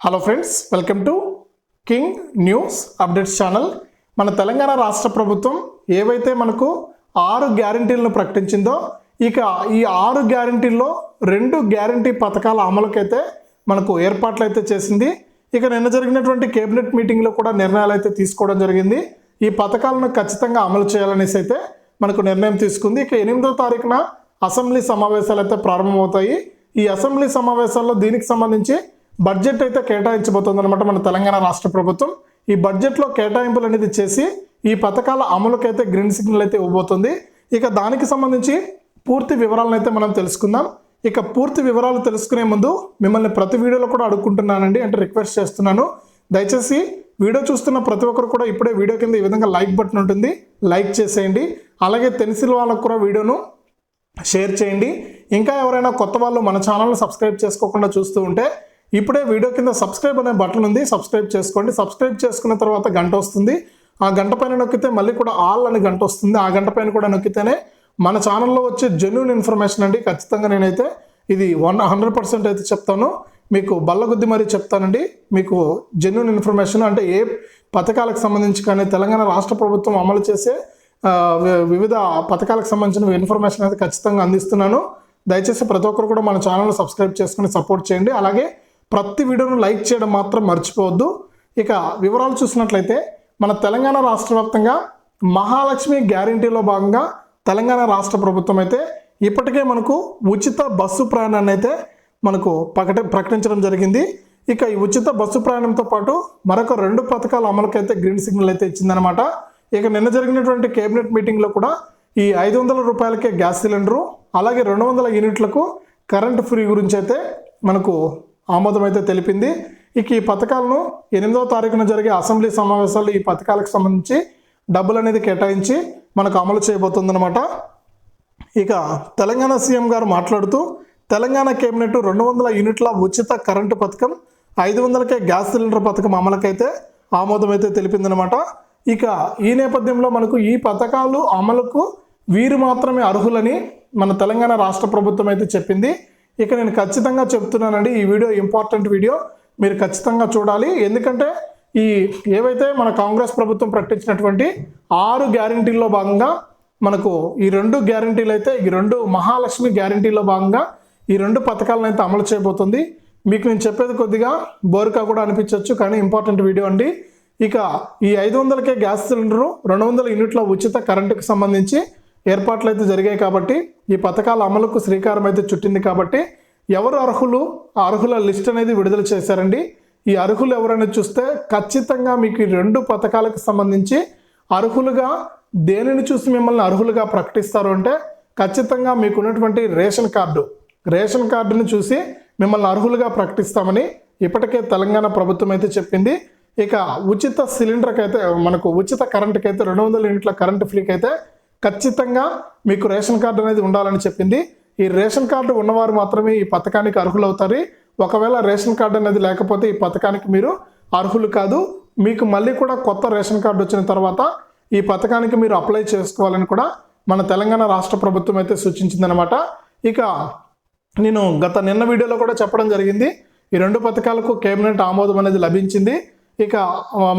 Hello friends welcome to king news updates channel మన తెలంగాణ రాష్ట్ర ప్రభుత్వం ఏవైతే మనకు ఆరు గ్యారంటీలను ప్రకటించిందో ఇక ఈ ఆరు గ్యారంటీల్లో రెండు గ్యారంటీ పథకాల అమలుకైతే మనకు ఏర్పాట్లు అయితే చేసింది. ఇక నిన్న జరిగినటువంటి కేబినెట్ మీటింగ్లో కూడా నిర్ణయాలు అయితే తీసుకోవడం జరిగింది. ఈ పథకాలను ఖచ్చితంగా అమలు చేయాలనేసి అయితే మనకు నిర్ణయం తీసుకుంది. ఇక ఎనిమిదో తారీఖున అసెంబ్లీ సమావేశాలు అయితే ప్రారంభమవుతాయి. ఈ అసెంబ్లీ సమావేశాల్లో దీనికి సంబంధించి బడ్జెట్ అయితే కేటాయించబోతుంది అనమాట మన తెలంగాణ రాష్ట్ర ప్రభుత్వం. ఈ బడ్జెట్లో కేటాయింపులు అనేది చేసి ఈ పథకాల అమలుకైతే గ్రీన్ సిగ్నల్ అయితే ఇవ్వబోతుంది. ఇక దానికి సంబంధించి పూర్తి వివరాలను అయితే మనం తెలుసుకుందాం. ఇక పూర్తి వివరాలు తెలుసుకునే ముందు మిమ్మల్ని ప్రతి వీడియోలో కూడా అడుగుకుంటున్నానండి అంటే రిక్వెస్ట్ చేస్తున్నాను. దయచేసి వీడియో చూస్తున్న ప్రతి ఒక్కరు కూడా ఇప్పుడే వీడియో కింద ఈ విధంగా లైక్ బటన్ ఉంటుంది. లైక్ చేసేయండి. అలాగే తెలిసిన వాళ్ళకు కూడా వీడియోను షేర్ చేయండి. ఇంకా ఎవరైనా కొత్త వాళ్ళు మన ఛానల్ని సబ్స్క్రైబ్ చేసుకోకుండా చూస్తూ ఉంటే ఇప్పుడే వీడియో కింద సబ్స్క్రైబ్ అనే బటన్ ఉంది సబ్స్క్రైబ్ చేసుకోండి. సబ్స్క్రైబ్ చేసుకున్న తర్వాత గంట వస్తుంది. ఆ గంట పైన నొక్కితే మళ్ళీ కూడా ఆల్ అని గంట వస్తుంది. ఆ గంట పైన కూడా నొక్కితేనే మన ఛానల్లో వచ్చే జెన్యున్ ఇన్ఫర్మేషన్ అండి. ఖచ్చితంగా నేనైతే ఇది వన్ హండ్రెడ్ పర్సెంట్ అయితే చెప్తాను. మీకు బల్లగుద్ది మరీ చెప్తానండి. మీకు జెన్యున్ ఇన్ఫర్మేషన్ అంటే ఏ పథకాలకు సంబంధించి కానీ తెలంగాణ రాష్ట్ర ప్రభుత్వం అమలు చేసే వి- వివిధ పథకాలకు సంబంధించిన ఇన్ఫర్మేషన్ అయితే ఖచ్చితంగా అందిస్తున్నాను. దయచేసి ప్రతి ఒక్కరు కూడా మన ఛానల్ సబ్స్క్రైబ్ చేసుకుని సపోర్ట్ చేయండి. అలాగే ప్రతి వీడియోను లైక్ చేయడం మాత్రం మర్చిపోవద్దు. ఇక వివరాలు చూసినట్లయితే మన తెలంగాణ రాష్ట్ర వ్యాప్తంగా మహాలక్ష్మి గ్యారంటీలో భాగంగా తెలంగాణ రాష్ట్ర ప్రభుత్వం అయితే ఇప్పటికే మనకు ఉచిత బస్సు ప్రయాణాన్ని అయితే మనకు ప్రకట ప్రకటించడం జరిగింది. ఇక ఈ ఉచిత బస్సు ప్రయాణంతో పాటు మరొక రెండు పథకాల అమలుకైతే గ్రీన్ సిగ్నల్ అయితే ఇచ్చిందనమాట ఇక నిన్న జరిగినటువంటి కేబినెట్ మీటింగ్లో కూడా ఈ ఐదు వందల రూపాయలకే గ్యాస్ సిలిండరు అలాగే రెండు వందల యూనిట్లకు కరెంట్ ఫ్రీ గురించి అయితే మనకు ఆమోదమైతే తెలిపింది. ఇక ఈ పథకాలను ఎనిమిదవ తారీఖున జరిగే అసెంబ్లీ సమావేశాల్లో ఈ పథకాలకు సంబంధించి డబ్బులు అనేది కేటాయించి మనకు అమలు చేయబోతుందన్నమాట. ఇక తెలంగాణ సీఎం గారు మాట్లాడుతూ తెలంగాణ కేబినెట్ రెండు వందల యూనిట్ల ఉచిత కరెంటు పథకం ఐదు వందలకే గ్యాస్ సిలిండర్ పథకం అమలుకైతే ఆమోదం అయితే తెలిపిందనమాట ఇక ఈ నేపథ్యంలో మనకు ఈ పథకాలు అమలుకు వీరు మాత్రమే అర్హులని మన తెలంగాణ రాష్ట్ర ప్రభుత్వం అయితే చెప్పింది. ఇక నేను ఖచ్చితంగా చెప్తున్నానండి ఈ వీడియో ఇంపార్టెంట్ వీడియో. మీరు ఖచ్చితంగా చూడాలి. ఎందుకంటే ఈ ఏవైతే మన కాంగ్రెస్ ప్రభుత్వం ప్రకటించినటువంటి ఆరు గ్యారంటీల్లో భాగంగా మనకు ఈ రెండు గ్యారంటీలు అయితే ఈ రెండు మహాలక్ష్మి గ్యారంటీలో భాగంగా ఈ రెండు పథకాలను అయితే అమలు చేయబోతుంది. మీకు నేను చెప్పేది కొద్దిగా బోరుగా కూడా అనిపించవచ్చు కానీ ఇంపార్టెంట్ వీడియో అండి. ఇక ఈ ఐదు వందలకే గ్యాస్ సిలిండరు రెండు వందల యూనిట్ల ఉచిత కరెంటుకు సంబంధించి ఏర్పాట్లు అయితే జరిగాయి కాబట్టి ఈ పథకాల అమలుకు శ్రీకారం అయితే చుట్టింది కాబట్టి ఎవరు అర్హులు ఆ అర్హుల లిస్ట్ అనేది విడుదల చేశారండి. ఈ అర్హులు ఎవరైనా చూస్తే ఖచ్చితంగా మీకు ఈ రెండు పథకాలకు సంబంధించి అర్హులుగా దేనిని చూసి మిమ్మల్ని అర్హులుగా ప్రకటిస్తారు అంటే ఖచ్చితంగా మీకు ఉన్నటువంటి రేషన్ కార్డు. రేషన్ కార్డుని చూసి మిమ్మల్ని అర్హులుగా ప్రకటిస్తామని ఇప్పటికే తెలంగాణ ప్రభుత్వం అయితే చెప్పింది. ఇక ఉచిత సిలిండర్కి అయితే మనకు ఉచిత కరెంట్కి అయితే రెండు వందల యూనిట్ల కరెంట్ ఫ్రీకి అయితే ఖచ్చితంగా మీకు రేషన్ కార్డు అనేది ఉండాలని చెప్పింది. ఈ రేషన్ కార్డు ఉన్నవారు మాత్రమే ఈ పథకానికి అర్హులవుతారు. ఒకవేళ రేషన్ కార్డు అనేది లేకపోతే ఈ పథకానికి మీరు అర్హులు కాదు. మీకు మళ్ళీ కూడా కొత్త రేషన్ కార్డు వచ్చిన తర్వాత ఈ పథకానికి మీరు అప్లై చేసుకోవాలని కూడా మన తెలంగాణ రాష్ట్ర ప్రభుత్వం అయితే సూచించిందనమాట ఇక నేను గత నిన్న వీడియోలో కూడా చెప్పడం జరిగింది. ఈ రెండు పథకాలకు కేబినెట్ ఆమోదం అనేది లభించింది. ఇక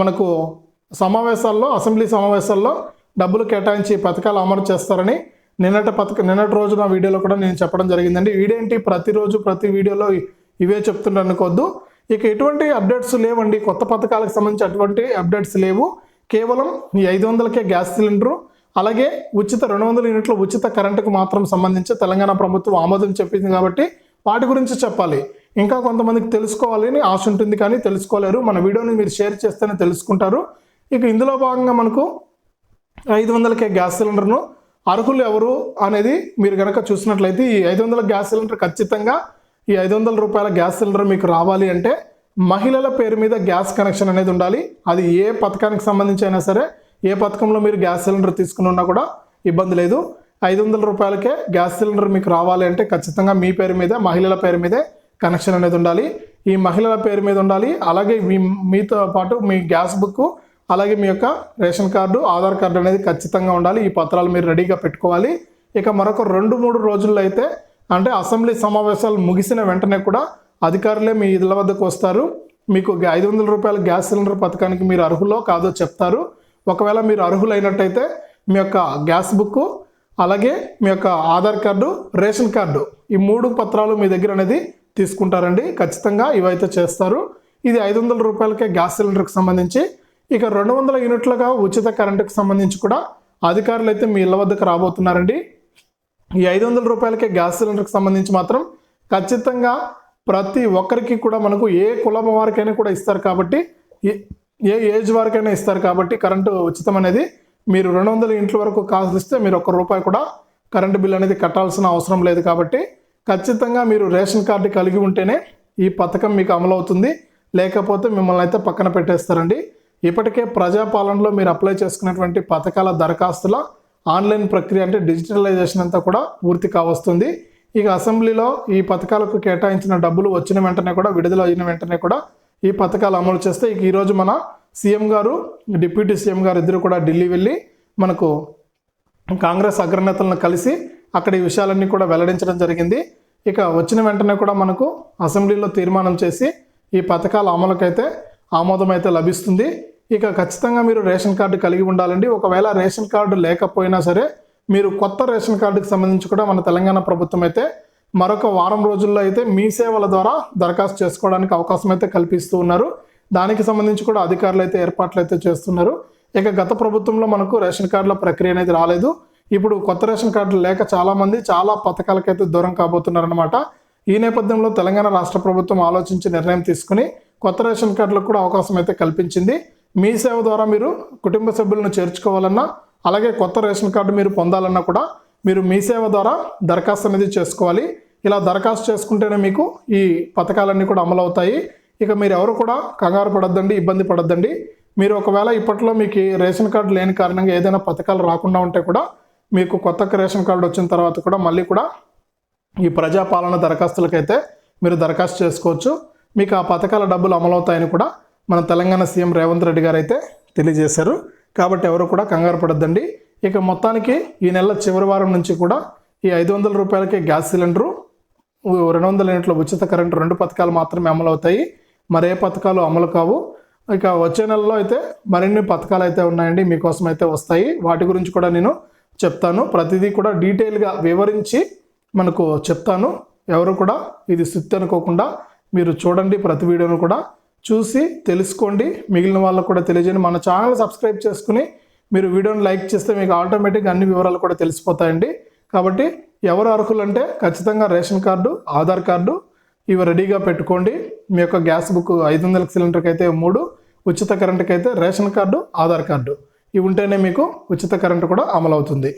మనకు సమావేశాల్లో అసెంబ్లీ సమావేశాల్లో డబ్బులు కేటాయించి పథకాలు అమలు చేస్తారని నిన్నటి పథక నిన్నటి రోజున వీడియోలో కూడా నేను చెప్పడం జరిగిందండి. వీడేంటి ప్రతిరోజు ప్రతి వీడియోలో ఇవే చెప్తుండే అనుకోవద్దు. ఇక ఎటువంటి అప్డేట్స్ లేవండి. కొత్త పథకాలకు సంబంధించి అటువంటి అప్డేట్స్ లేవు. కేవలం ఈ ఐదు వందలకే గ్యాస్ సిలిండరు అలాగే ఉచిత రెండు వందల యూనిట్ల ఉచిత కరెంటుకు మాత్రం సంబంధించి తెలంగాణ ప్రభుత్వం ఆమోదం చెప్పింది కాబట్టి వాటి గురించి చెప్పాలి. ఇంకా కొంతమందికి తెలుసుకోవాలని ఆశ ఉంటుంది కానీ తెలుసుకోలేరు. మన వీడియోని మీరు షేర్ చేస్తేనే తెలుసుకుంటారు. ఇక ఇందులో భాగంగా మనకు ఐదు వందలకే గ్యాస్ సిలిండర్ను అర్హులు ఎవరు అనేది మీరు కనుక చూసినట్లయితే ఈ ఐదు వందల గ్యాస్ సిలిండర్ ఖచ్చితంగా ఈ ఐదు వందల రూపాయల గ్యాస్ సిలిండర్ మీకు రావాలి అంటే మహిళల పేరు మీద గ్యాస్ కనెక్షన్ అనేది ఉండాలి. అది ఏ పథకానికి సంబంధించి అయినా సరే ఏ పథకంలో మీరు గ్యాస్ సిలిండర్ తీసుకుని ఉన్నా కూడా ఇబ్బంది లేదు. ఐదు వందల రూపాయలకే గ్యాస్ సిలిండర్ మీకు రావాలి అంటే ఖచ్చితంగా మీ పేరు మీద మహిళల పేరు మీదే కనెక్షన్ అనేది ఉండాలి. ఈ మహిళల పేరు మీద ఉండాలి. అలాగే మీ మీతో పాటు మీ గ్యాస్ బుక్ అలాగే మీ యొక్క రేషన్ కార్డు ఆధార్ కార్డు అనేది ఖచ్చితంగా ఉండాలి. ఈ పత్రాలు మీరు రెడీగా పెట్టుకోవాలి. ఇక మరొక రెండు మూడు రోజుల్లో అయితే అంటే అసెంబ్లీ సమావేశాలు ముగిసిన వెంటనే కూడా అధికారులే మీ ఇళ్ళ వద్దకు వస్తారు. మీకు ఐదు వందల రూపాయల గ్యాస్ సిలిండర్ పథకానికి మీరు అర్హులో కాదో చెప్తారు. ఒకవేళ మీరు అర్హులైనట్టయితే మీ యొక్క గ్యాస్ బుక్ అలాగే మీ యొక్క ఆధార్ కార్డు రేషన్ కార్డు ఈ మూడు పత్రాలు మీ దగ్గర అనేది తీసుకుంటారండి. ఖచ్చితంగా ఇవైతే చేస్తారు. ఇది ఐదు వందల రూపాయలకే గ్యాస్ సిలిండర్కి సంబంధించి ఇక రెండు వందల యూనిట్లుగా ఉచిత కరెంటుకు సంబంధించి కూడా అధికారులు అయితే మీ ఇళ్ళ వద్దకు రాబోతున్నారండి. ఈ ఐదు వందల రూపాయలకే గ్యాస్ సిలిండర్కి సంబంధించి మాత్రం ఖచ్చితంగా ప్రతి ఒక్కరికి కూడా మనకు ఏ కులం వారికైనా కూడా ఇస్తారు కాబట్టి ఏ- ఏ ఏజ్ వారికైనా ఇస్తారు కాబట్టి కరెంటు ఉచితం అనేది మీరు రెండు వందల ఇంట్ల వరకు కాసిస్తే మీరు ఒక్క రూపాయి కూడా కరెంటు బిల్ అనేది కట్టాల్సిన అవసరం లేదు కాబట్టి ఖచ్చితంగా మీరు రేషన్ కార్డు కలిగి ఉంటేనే ఈ పథకం మీకు అమలవుతుంది. లేకపోతే మిమ్మల్ని అయితే పక్కన పెట్టేస్తారండి. ఇప్పటికే ప్రజాపాలనలో మీరు అప్లై చేసుకున్నటువంటి పథకాల దరఖాస్తుల ఆన్లైన్ ప్రక్రియ అంటే డిజిటలైజేషన్ అంతా కూడా పూర్తి కావస్తుంది. ఇక అసెంబ్లీలో ఈ పథకాలకు కేటాయించిన డబ్బులు వచ్చిన వెంటనే కూడా విడుదల అయిన వెంటనే కూడా ఈ పథకాలు అమలు చేస్తే ఇక ఈరోజు మన సీఎం గారు డిప్యూటీ సీఎం గారు ఇద్దరు కూడా ఢిల్లీ వెళ్ళి మనకు కాంగ్రెస్ అగ్రనేతలను కలిసి అక్కడ ఈ విషయాలన్నీ కూడా వెల్లడించడం జరిగింది. ఇక వచ్చిన వెంటనే కూడా మనకు అసెంబ్లీలో తీర్మానం చేసి ఈ పథకాల అమలుకైతే ఆమోదం అయితే లభిస్తుంది. ఇక ఖచ్చితంగా మీరు రేషన్ కార్డు కలిగి ఉండాలండి. ఒకవేళ రేషన్ కార్డు లేకపోయినా సరే మీరు కొత్త రేషన్ కార్డుకి సంబంధించి కూడా మన తెలంగాణ ప్రభుత్వం అయితే మరొక వారం రోజుల్లో అయితే మీ సేవల ద్వారా దరఖాస్తు చేసుకోవడానికి అవకాశం అయితే కల్పిస్తూ ఉన్నారు. దానికి సంబంధించి కూడా అధికారులు అయితే ఏర్పాట్లు అయితే చేస్తున్నారు. ఇక గత ప్రభుత్వంలో మనకు రేషన్ కార్డుల ప్రక్రియ అనేది రాలేదు. ఇప్పుడు కొత్త రేషన్ కార్డులు లేక చాలామంది చాలా పథకాలకైతే దూరం కాబోతున్నారనమాట ఈ నేపథ్యంలో తెలంగాణ రాష్ట్ర ప్రభుత్వం ఆలోచించి నిర్ణయం తీసుకుని కొత్త రేషన్ కార్డులకు కూడా అవకాశం అయితే కల్పించింది. మీ సేవ ద్వారా మీరు కుటుంబ సభ్యులను చేర్చుకోవాలన్నా అలాగే కొత్త రేషన్ కార్డు మీరు పొందాలన్నా కూడా మీరు మీ సేవ ద్వారా దరఖాస్తు అనేది చేసుకోవాలి. ఇలా దరఖాస్తు చేసుకుంటేనే మీకు ఈ పథకాలన్నీ కూడా అమలు అవుతాయి ఇక మీరు ఎవరు కూడా కంగారు పడొద్దండి ఇబ్బంది పడద్దండి. మీరు ఒకవేళ ఇప్పట్లో మీకు రేషన్ కార్డు లేని కారణంగా ఏదైనా పథకాలు రాకుండా ఉంటే కూడా మీకు కొత్త రేషన్ కార్డు వచ్చిన తర్వాత కూడా మళ్ళీ కూడా ఈ ప్రజాపాలన దరఖాస్తులకైతే మీరు దరఖాస్తు చేసుకోవచ్చు. మీకు ఆ పథకాల డబ్బులు అమలవుతాయని కూడా మన తెలంగాణ సీఎం రేవంత్ రెడ్డి గారు అయితే తెలియజేశారు. కాబట్టి ఎవరు కూడా కంగారు పడద్దండి. ఇక మొత్తానికి ఈ నెల చివరి వారం నుంచి కూడా ఈ ఐదు వందల రూపాయలకే గ్యాస్ సిలిండరు రెండు వందల యూనిట్ల ఉచిత కరెంటు రెండు పథకాలు మాత్రమే అమలు అవుతాయి మరే పథకాలు అమలు కావు? ఇక వచ్చే నెలలో అయితే మరిన్ని పథకాలు అయితే ఉన్నాయండి మీకోసం అయితే వస్తాయి. వాటి గురించి కూడా నేను చెప్తాను. ప్రతిదీ కూడా డీటెయిల్గా వివరించి మనకు చెప్తాను. ఎవరు కూడా ఇది సుత్తి అనుకోకుండా మీరు చూడండి ప్రతి వీడియోను కూడా చూసి తెలుసుకోండి. మిగిలిన వాళ్ళకు కూడా తెలియజేయండి. మన ఛానల్ సబ్స్క్రైబ్ చేసుకుని మీరు వీడియోని లైక్ చేస్తే మీకు ఆటోమేటిక్గా అన్ని వివరాలు కూడా తెలిసిపోతాయండి. కాబట్టి ఎవరు అర్హులు అంటే ఖచ్చితంగా రేషన్ కార్డు ఆధార్ కార్డు ఇవి రెడీగా పెట్టుకోండి. మీ యొక్క గ్యాస్ బుక్ ఐదు వందల సిలిండర్కి అయితే మూడు ఉచిత కరెంటుకి అయితే రేషన్ కార్డు ఆధార్ కార్డు. ఇవి ఉంటేనే మీకు ఉచిత కరెంటు కూడా అమలవుతుంది.